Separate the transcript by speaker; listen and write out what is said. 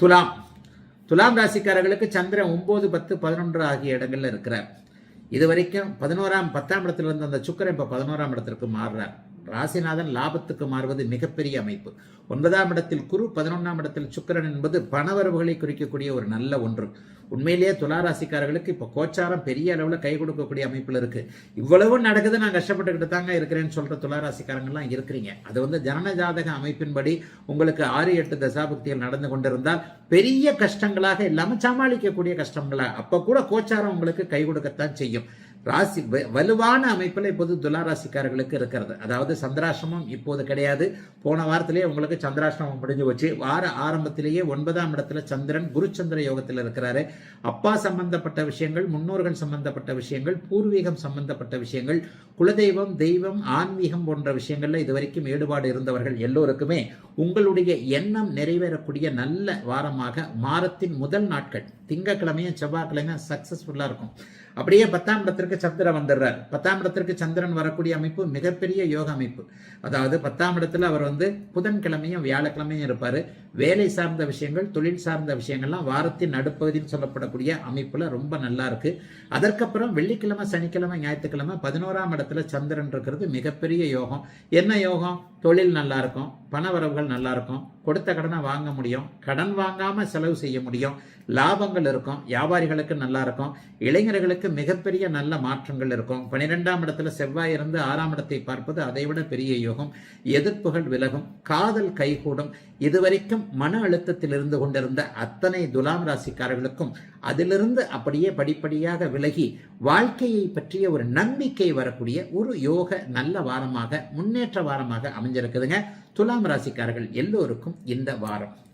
Speaker 1: துலாம். துலாம் ராசிக்காரர்களுக்கு சந்திரன் ஒன்பது பத்து பதினொன்று ஆகிய இடங்கள்ல இருக்கிறார். இது வரைக்கும் பதினோராம் பத்தாம் இடத்துல இருந்த அந்த சுக்கரன் இப்போ பதினோராம் இடத்திற்கு மாறுறார். ராசிநாதன் லாபத்துக்கு மாறுவது மிகப்பெரிய அமைப்பு. ஒன்பதாம் இடத்தில் குரு பதினொன்றாம் இடத்தில் சுக்கிரன் என்பது பணவரவுகளை குறிக்கக்கூடிய ஒரு நல்ல ஒன்று. உண்மையிலேயே துளாராசிக்காரர்களுக்கு இப்போ கோச்சாரம் பெரிய அளவில் கை கொடுக்கக்கூடிய அமைப்பில் இருக்குது இவ்வளவு நடக்குது நான் கஷ்டப்பட்டுக்கிட்டு தாங்க இருக்கிறேன்னு சொல்கிற துளாராசிக்காரங்கள்லாம் இருக்கிறீங்க. அது வந்து ஜனன ஜாதக அமைப்பின்படி உங்களுக்கு ஆறு எட்டு தசாபக்திகள் நடந்து கொண்டிருந்தால் பெரிய கஷ்டங்களாக இல்லாமல் சமாளிக்கக்கூடிய கஷ்டங்களா? அப்போ கூட கோச்சாரம் உங்களுக்கு கை கொடுக்கத்தான் செய்யும். ராசி வ- வலுவான அமைப்பில் இப்போது துலா ராசிக்காரர்களுக்கு இருக்கிறது. அதாவது சந்திராசிரமம் இப்போது கிடையாது. போன வாரத்திலேயே உங்களுக்கு சந்திராசிரமம் முடிஞ்சு வச்சு வார ஆரம்பத்திலேயே ஒன்பதாம் இடத்துல சந்திரன் குருச்சந்திர யோகத்தில் இருக்கிறாரு. அப்பா சம்பந்தப்பட்ட விஷயங்கள் முன்னோர்கள் சம்பந்தப்பட்ட விஷயங்கள் பூர்வீகம் சம்பந்தப்பட்ட விஷயங்கள் குலதெய்வம் தெய்வம் ஆன்மீகம் போன்ற விஷயங்களில் இதுவரைக்கும் ஈடுபாடு இருந்தவர்கள் எல்லோருக்குமே உங்களுடைய எண்ணம் நிறைவேறக்கூடிய நல்ல வாரமாக மாதத்தின் முதல் நாட்கள் திங்கக்கிழமையும் செவ்வாய்க்கிழமையும் சக்ஸஸ்ஃபுல்லாக இருக்கும். அப்படியே பத்தாம் இடத்திற்கு சந்திரன் வந்துடுறார். பத்தாம் இடத்திற்கு சந்திரன் வரக்கூடிய அமைப்பு மிகப்பெரிய யோக அமைப்பு. அதாவது பத்தாம் இடத்துல அவர் வந்து புதன்கிழமையும் வியாழக்கிழமையும் இருப்பார். வேலை சார்ந்த விஷயங்கள் தொழில் சார்ந்த விஷயங்கள்லாம் வாரத்தின் நடுப்பகுதின்னு சொல்லப்படக்கூடிய அமைப்புல ரொம்ப நல்லா இருக்கு. அதற்கப்புறம் வெள்ளிக்கிழமை சனிக்கிழமை ஞாயிற்றுக்கிழமை பதினோராம் இடத்துல சந்திரன் இருக்கிறது மிகப்பெரிய யோகம். என்ன யோகம்? தொழில் நல்லா இருக்கும் பணவரவுகள் நல்லா இருக்கும் கொடுத்த கடனை வாங்க முடியும் கடன் வாங்காம செலவு செய்ய முடியும் லாபங்கள் இருக்கும் வியாபாரிகளுக்கு நல்லா இருக்கும் இளைஞர்களுக்கு மிகப்பெரிய நல்ல மாற்றங்கள் இருக்கும். பனிரெண்டாம் இடத்துல செவ்வாய் இருந்து ஆறாம் இடத்தை பார்ப்பது அதைவிட பெரிய யோகம். எதிர்ப்புகள் விலகும் காதல் கைகூடும். இதுவரைக்கும் மன அழுத்தத்தில் இருந்து கொண்டிருந்த அத்தனை துலாம் ராசிக்காரர்களுக்கும் அதிலிருந்து அப்படியே படிப்படியாக விலகி வாழ்க்கையை பற்றிய ஒரு நம்பிக்கை வரக்கூடிய ஒரு யோக நல்ல வாரமாக முன்னேற்ற வாரமாக அமைஞ்சிருக்குதுங்க. துலாம் ராசிக்காரர்கள் எல்லோருக்கும் இந்த வாரம்.